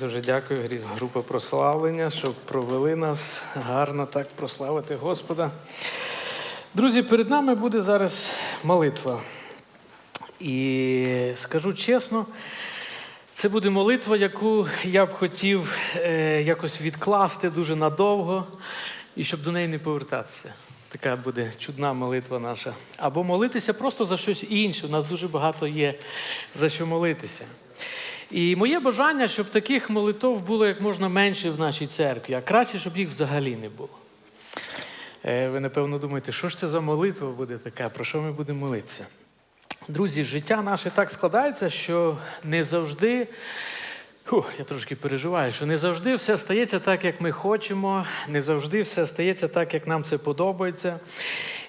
Дуже дякую, група прославлення, що провели нас гарно так прославити Господа. Друзі, перед нами буде зараз молитва. І скажу чесно, це буде молитва, яку я б хотів е, якось відкласти дуже надовго і щоб до неї не повертатися. Така буде чудна молитва наша. Або молитися просто за щось інше. У нас дуже багато є за що молитися. І моє бажання, щоб таких молитов було як можна менше в нашій церкві, а краще, щоб їх взагалі не було. Е, Ви, напевно, думаєте, що ж це за молитва буде така, про що ми будемо молитися? Друзі, життя наше так складається, що не завжди, фу, я трошки переживаю, що не завжди все стається так, як ми хочемо, не завжди все стається так, як нам це подобається.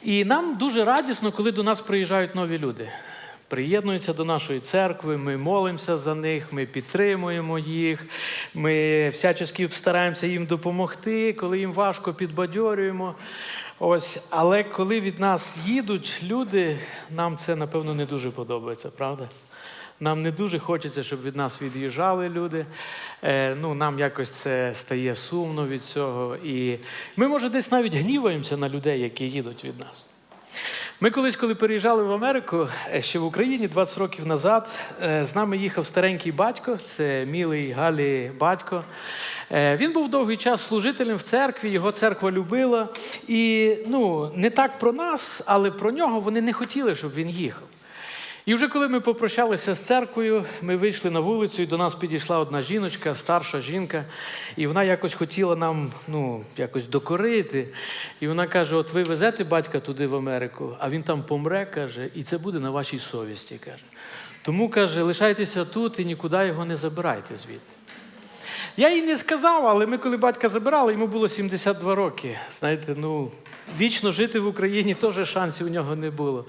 І нам дуже радісно, коли до нас приїжджають нові люди. Приєднуються до нашої церкви, ми молимося за них, ми підтримуємо їх, ми всячески стараємося їм допомогти, коли їм важко підбадьорюємо. Ось, але коли від нас їдуть люди, нам це напевно не дуже подобається, правда? Нам не дуже хочеться, щоб від нас від'їжджали люди. Е, ну, нам якось це стає сумно від цього. І ми, може, десь навіть гніваємося на людей, які їдуть від нас. Ми колись, коли переїжджали в Америку, е, ще в Україні 20 років назад, е, з нами їхав старенький батько, це мілий Галі батько. Е, Він був довгий час служителем в церкві, його церква любила. І ну, не так про нас, але про нього вони не хотіли, щоб він їхав. І вже коли ми попрощалися з церквою, ми вийшли на вулицю, і до нас підійшла одна жіночка, старша жінка, і вона якось хотіла нам ну, якось докорити. І вона каже: От ви везете батька туди в Америку, а він там помре, каже, і це буде на вашій совісті. каже. Тому каже, лишайтеся тут і нікуди його не забирайте звідти. Я їй не сказав, але ми, коли батька забирали, йому було 72 роки. Знаєте, ну, вічно жити в Україні теж шансів у нього не було.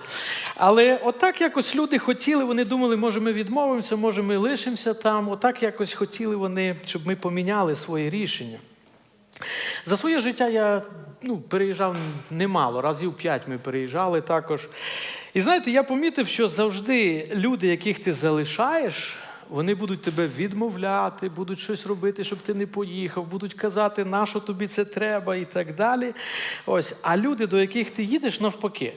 Але отак якось люди хотіли, вони думали, може, ми відмовимося, може, ми лишимося там. Отак якось хотіли вони, щоб ми поміняли своє рішення. За своє життя я ну, переїжджав немало, разів п'ять ми переїжджали також. І знаєте, я помітив, що завжди люди, яких ти залишаєш, вони будуть тебе відмовляти, будуть щось робити, щоб ти не поїхав, будуть казати, на що тобі це треба і так далі. Ось, а люди, до яких ти їдеш, навпаки.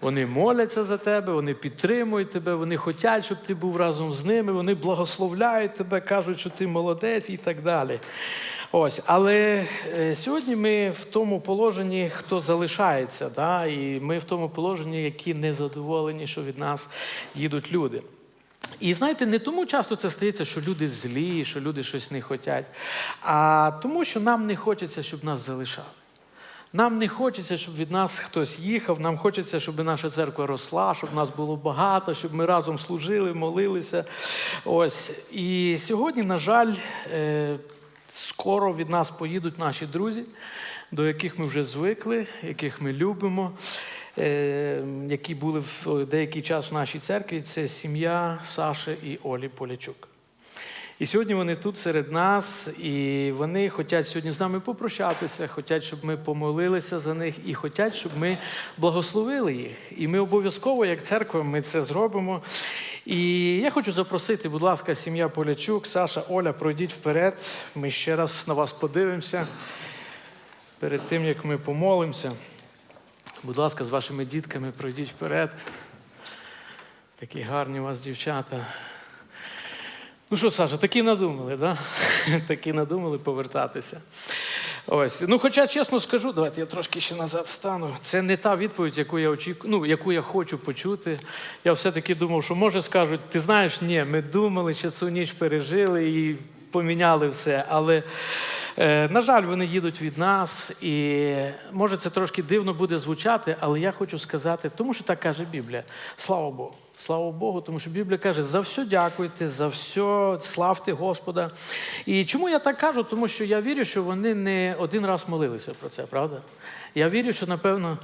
Вони моляться за тебе, вони підтримують тебе, вони хочуть, щоб ти був разом з ними, вони благословляють тебе, кажуть, що ти молодець і так далі. Ось, але е, сьогодні ми в тому положенні, хто залишається, да, і ми в тому положенні, які не задоволені, що від нас їдуть люди. І знаєте, не тому часто це стається, що люди злі, що люди щось не хочуть, а тому, що нам не хочеться, щоб нас залишали. Нам не хочеться, щоб від нас хтось їхав. Нам хочеться, щоб наша церква росла, щоб нас було багато, щоб ми разом служили, молилися. Ось. І сьогодні, на жаль, е, скоро від нас поїдуть наші друзі, до яких ми вже звикли, яких ми любимо, які були в деякий час в нашій церкві. Це сім'я Саші і Олі Полячук. І сьогодні вони тут серед нас, і вони хочуть сьогодні з нами попрощатися, хочуть, щоб ми помолилися за них, і хочуть, щоб ми благословили їх. І ми обов'язково, як церква, ми це зробимо. І я хочу запросити, будь ласка, сім'я Полячук, Саша, Оля, пройдіть вперед. Ми ще раз на вас подивимося перед тим, як ми помолимося. Будь ласка, з вашими дітками пройдіть вперед. Такі гарні у вас дівчата. Ну що, Саша, такі надумали, да? такі надумали повертатися. Ось. Ну, хоча, чесно скажу, давайте я трошки ще назад стану. Це не та відповідь, яку я очікую, ну, яку я хочу почути. Я все-таки думав, що може скажуть, ти знаєш, ні, ми думали, що цю ніч пережили і поміняли все. Але, на жаль, вони їдуть від нас. І може це трошки дивно буде звучати, але я хочу сказати, тому що так каже Біблія. Слава Богу. Слава Богу, тому що Біблія каже, за все дякуйте, за все славте Господа. І чому я так кажу? Тому що я вірю, що вони не один раз молилися про це, правда? Я вірю, що, напевно,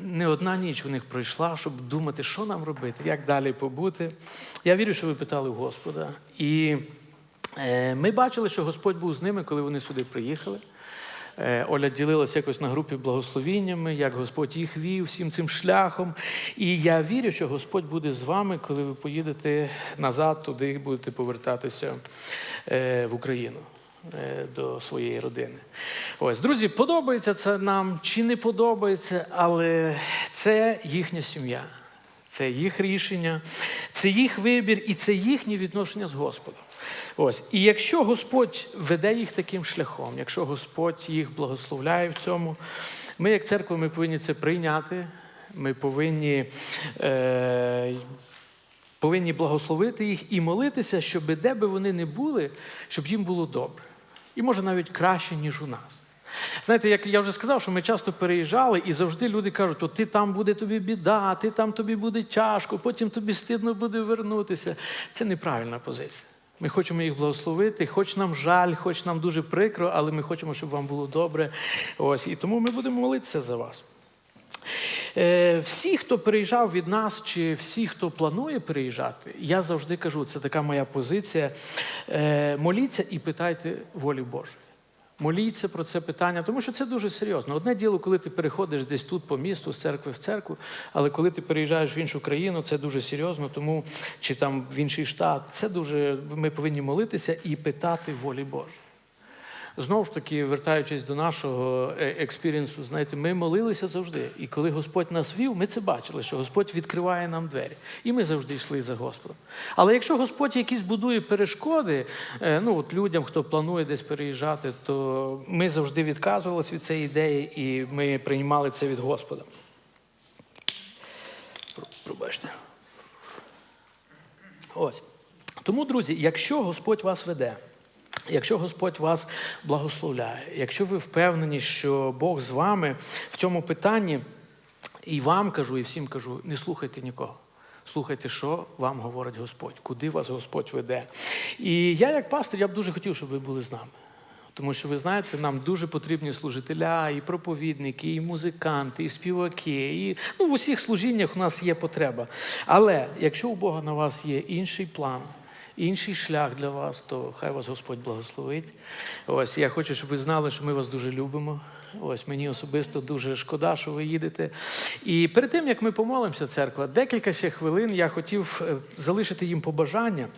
не одна ніч у них пройшла, щоб думати, що нам робити, як далі побути. Я вірю, що ви питали Господа. І е, ми бачили, що Господь був з ними, коли вони сюди приїхали. Е, Оля ділилася якось на групі благословіннями, як Господь їх вів всім цим шляхом. І я вірю, що Господь буде з вами, коли ви поїдете назад, туди будете повертатися е, в Україну. е, До своєї родини. Ось, друзі, подобається це нам чи не подобається, але це їхня сім'я, це їх рішення, це їх вибір і це їхнє відношення з Господом. Ось. І якщо Господь веде їх таким шляхом, якщо Господь їх благословляє в цьому, ми, як церква, ми повинні це прийняти. Ми повинні, е, повинні благословити їх і молитися, щоб де би вони не були, щоб їм було добре. І може навіть краще, ніж у нас. Знаєте, як я вже сказав, що ми часто переїжджали, і завжди люди кажуть, от ти там буде тобі біда, ти там тобі буде тяжко, потім тобі стидно буде вернутися. Це неправильна позиція. Ми хочемо їх благословити, хоч нам жаль, хоч нам дуже прикро, але ми хочемо, щоб вам було добре. Ось, і тому ми будемо молитися за вас. Е, Всі, хто переїжджав від нас, чи всі, хто планує переїжджати, я завжди кажу, це така моя позиція. е, Моліться і питайте волі Божої. Моліться про це питання, тому що це дуже серйозно. Одне діло, коли ти переходиш десь тут по місту, з церкви в церкву, але коли ти переїжджаєш в іншу країну, це дуже серйозно, тому чи там в інший штат, це дуже ми повинні молитися і питати волі Божої. Знову ж таки, вертаючись до нашого е, експірієнсу, знаєте, ми молилися завжди. І коли Господь нас вів, ми це бачили, що Господь відкриває нам двері. І ми завжди йшли за Господом. Але якщо Господь якісь будує перешкоди, е, ну от людям, хто планує десь переїжджати, то ми завжди відказувалися від цієї ідеї, і ми приймали це від Господа. Пробачте. Ось. Тому, друзі, якщо Господь вас веде, якщо Господь вас благословляє, якщо ви впевнені, що Бог з вами в цьому питанні, і вам кажу, і всім кажу, не слухайте нікого. Слухайте, що вам говорить Господь, куди вас Господь веде. І я, як пастор, я б дуже хотів, щоб ви були з нами. Тому що ви знаєте, нам дуже потрібні служителя, і проповідники, і музиканти, і співаки. І ну, в усіх служіннях у нас є потреба. Але якщо у Бога на вас є інший план, інший шлях для вас, то хай вас Господь благословить. Ось я хочу, щоб ви знали, що ми вас дуже любимо. Ось мені особисто дуже шкода, що ви їдете. І перед тим як ми помолимося, церква, декілька ще хвилин я хотів е, залишити їм побажання.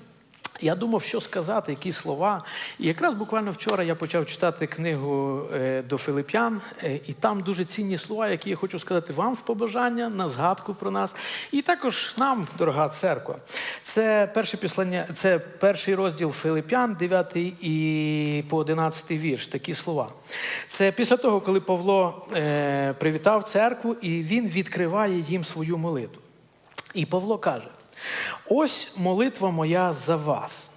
Я думав, що сказати, які слова. І якраз буквально вчора я почав читати книгу е, до Филип'ян, е, і там дуже цінні слова, які я хочу сказати вам в побажання, на згадку про нас. І також нам, дорога церква. Це перше післання, це перший розділ Филип'ян, 9 і по 11 вірш. Такі слова. Це після того, коли Павло е, привітав церкву, і він відкриває їм свою молитву. І Павло каже: ось молитва моя за вас,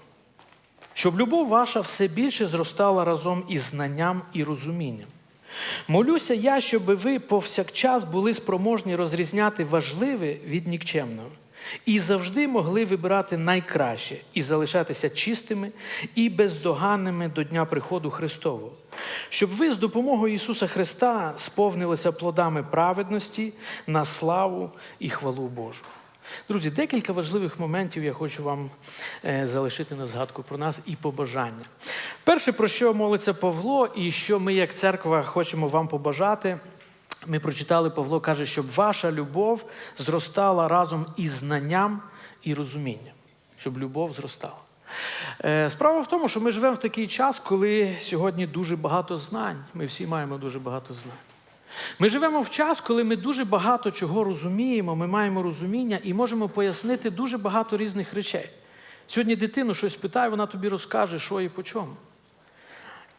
щоб любов ваша все більше зростала разом із знанням і розумінням. Молюся я, щоб ви повсякчас були спроможні розрізняти важливе від нікчемного і завжди могли вибирати найкраще і залишатися чистими і бездоганними до дня приходу Христового, щоб ви з допомогою Ісуса Христа сповнилися плодами праведності на славу і хвалу Божу. Друзі, декілька важливих моментів я хочу вам е, залишити на згадку про нас і побажання. Перше, про що молиться Павло, і що ми, як церква, хочемо вам побажати. Ми прочитали, Павло каже, щоб ваша любов зростала разом із знанням і розумінням. Щоб любов зростала. Е, Справа в тому, що ми живемо в такий час, коли сьогодні дуже багато знань. Ми всі маємо дуже багато знань. Ми живемо в час, коли ми дуже багато чого розуміємо, ми маємо розуміння і можемо пояснити дуже багато різних речей. Сьогодні дитину щось питає, вона тобі розкаже, що і по чому.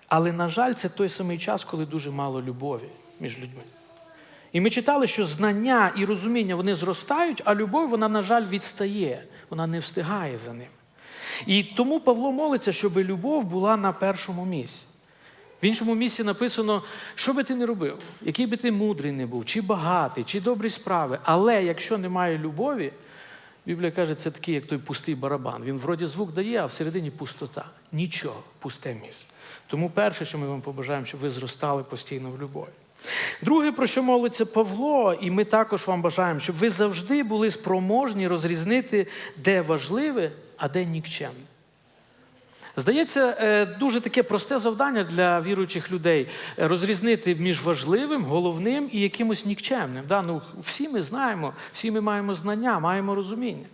Але, на жаль, це той самий час, коли дуже мало любові між людьми. І ми читали, що знання і розуміння вони зростають, а любов, вона, на жаль, відстає, вона не встигає за ним. І тому Павло молиться, щоб любов була на першому місці. В іншому місці написано, що би ти не робив, який би ти мудрий не був, чи багатий, чи добрі справи. Але якщо немає любові, Біблія каже, це такий, як той пустий барабан. Він вроді звук дає, а всередині пустота. Нічого, пусте місце. Тому перше, що ми вам побажаємо, щоб ви зростали постійно в любові. Друге, про що молиться Павло, і ми також вам бажаємо, щоб ви завжди були спроможні розрізнити, де важливе, а де нікчемне. Здається, е, дуже таке просте завдання для віруючих людей розрізнити між важливим, головним і якимось нікчемним. Да? Ну, всі ми знаємо, всі ми маємо знання, маємо розуміння.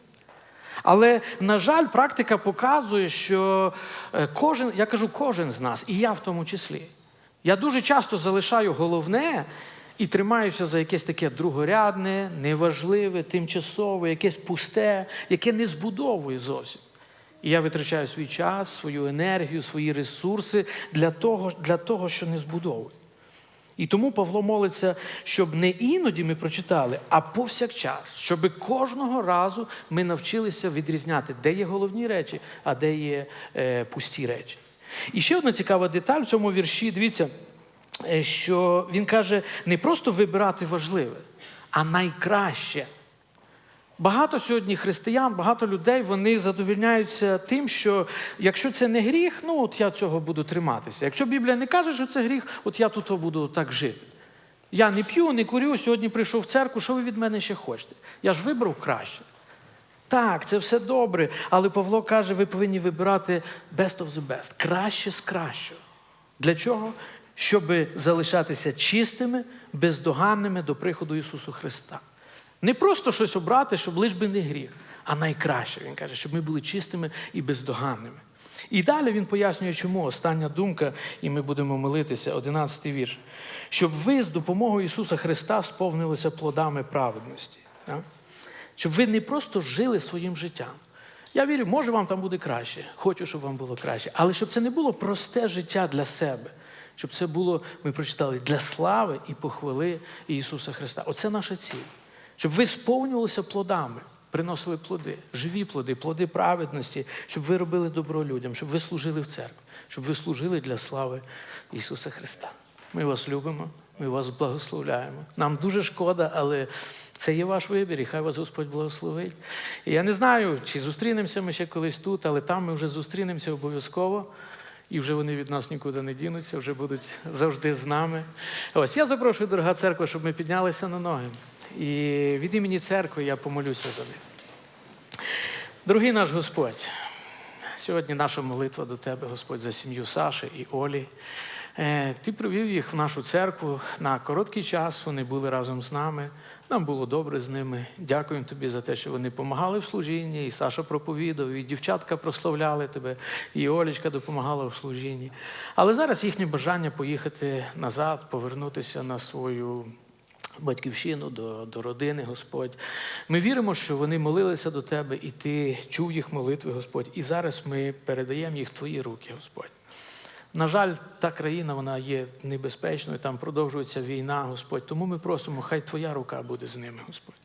Але, на жаль, практика показує, що е, кожен, я кажу, кожен з нас, і я в тому числі. Я дуже часто залишаю головне і тримаюся за якесь таке другорядне, неважливе, тимчасове, якесь пусте, яке не збудовує зовсім. І я витрачаю свій час, свою енергію, свої ресурси для того, для того що не збудовує. І тому Павло молиться, щоб не іноді ми прочитали, а повсякчас, щоб кожного разу ми навчилися відрізняти, де є головні речі, а де є е, пусті речі. І ще одна цікава деталь в цьому вірші, дивіться, е, що він каже не просто вибирати важливе, а найкраще. Багато сьогодні християн, багато людей вони задовільняються тим, що якщо це не гріх, ну от я цього буду триматися. Якщо Біблія не каже, що це гріх, от я тут буду так жити. Я не п'ю, не курю, сьогодні прийшов в церкву, що ви від мене ще хочете? Я ж вибрав краще. Так, це все добре, але Павло каже, ви повинні вибирати best of the best, краще з кращого. Для чого? Щоб залишатися чистими, бездоганними до приходу Ісусу Христа. Не просто щось обрати, щоб лиш би не гріх, а найкраще, він каже, щоб ми були чистими і бездоганними. І далі він пояснює, чому остання думка, і ми будемо молитися, 11 вірш. Щоб ви з допомогою Ісуса Христа сповнилися плодами праведності. Так? Щоб ви не просто жили своїм життям. Я вірю, може вам там буде краще, хочу, щоб вам було краще. Але щоб це не було просте життя для себе, щоб це було, ми прочитали, для слави і похвали Ісуса Христа. Оце наша ціль. Щоб ви сповнювалися плодами, приносили плоди, живі плоди, плоди праведності, щоб ви робили добро людям, щоб ви служили в церкві, щоб ви служили для слави Ісуса Христа. Ми вас любимо, ми вас благословляємо. Нам дуже шкода, але це є ваш вибір, і хай вас Господь благословить. І я не знаю, чи зустрінемося ми ще колись тут, але там ми вже зустрінемося обов'язково. І вже вони від нас нікуди не дінуться, вже будуть завжди з нами. Ось я запрошую, дорога церква, щоб ми піднялися на ноги. І від імені церкви я помолюся за них. Дорогий наш Господь, сьогодні наша молитва до Тебе, Господь, за сім'ю Саші і Олі. Е, Ти привів їх в нашу церкву на короткий час, вони були разом з нами. Нам було добре з ними. Дякуємо тобі за те, що вони допомагали в служінні, і Саша проповідав, і дівчатка прославляли тебе, і Олечка допомагала в служінні. Але зараз їхнє бажання поїхати назад, повернутися на свою батьківщину, до, до родини, Господь. Ми віримо, що вони молилися до Тебе, і Ти чув їх молитви, Господь. І зараз ми передаємо їх Твої руки, Господь. На жаль, та країна вона є небезпечною, там продовжується війна, Господь. Тому ми просимо, хай Твоя рука буде з ними, Господь.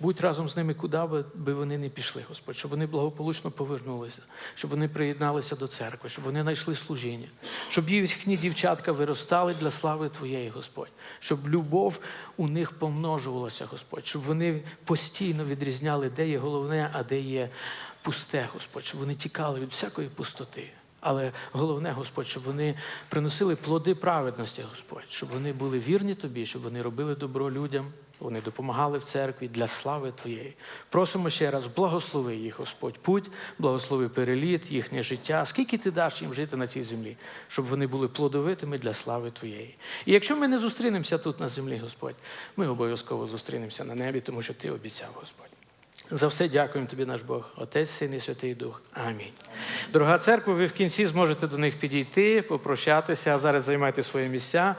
Будь разом з ними, куди би, вони не пішли, Господь, щоб вони благополучно повернулися, щоб вони приєдналися до церкви, щоб вони знайшли служіння, щоб їхні дівчатка виростали для слави Твоєї, Господь, щоб любов у них помножувалася, Господь, щоб вони постійно відрізняли, де є головне, а де є пусте, Господь, щоб вони тікали від всякої пустоти. Але головне, Господь, щоб вони приносили плоди праведності, Господь, щоб вони були вірні тобі, щоб вони робили добро людям, вони допомагали в церкві для слави Твоєї. Просимо ще раз, благослови їх, Господь, путь, благослови переліт, їхнє життя. Скільки ти даш їм жити на цій землі, щоб вони були плодовитими для слави Твоєї. І якщо ми не зустрінемося тут на землі, Господь, ми обов'язково зустрінемося на небі, тому що Ти обіцяв, Господь. За все дякуємо тобі, наш Бог, Отець, Син і Святий Дух. Амінь. Дорога церква, ви в кінці зможете до них підійти, попрощатися, а зараз займайте свої місця.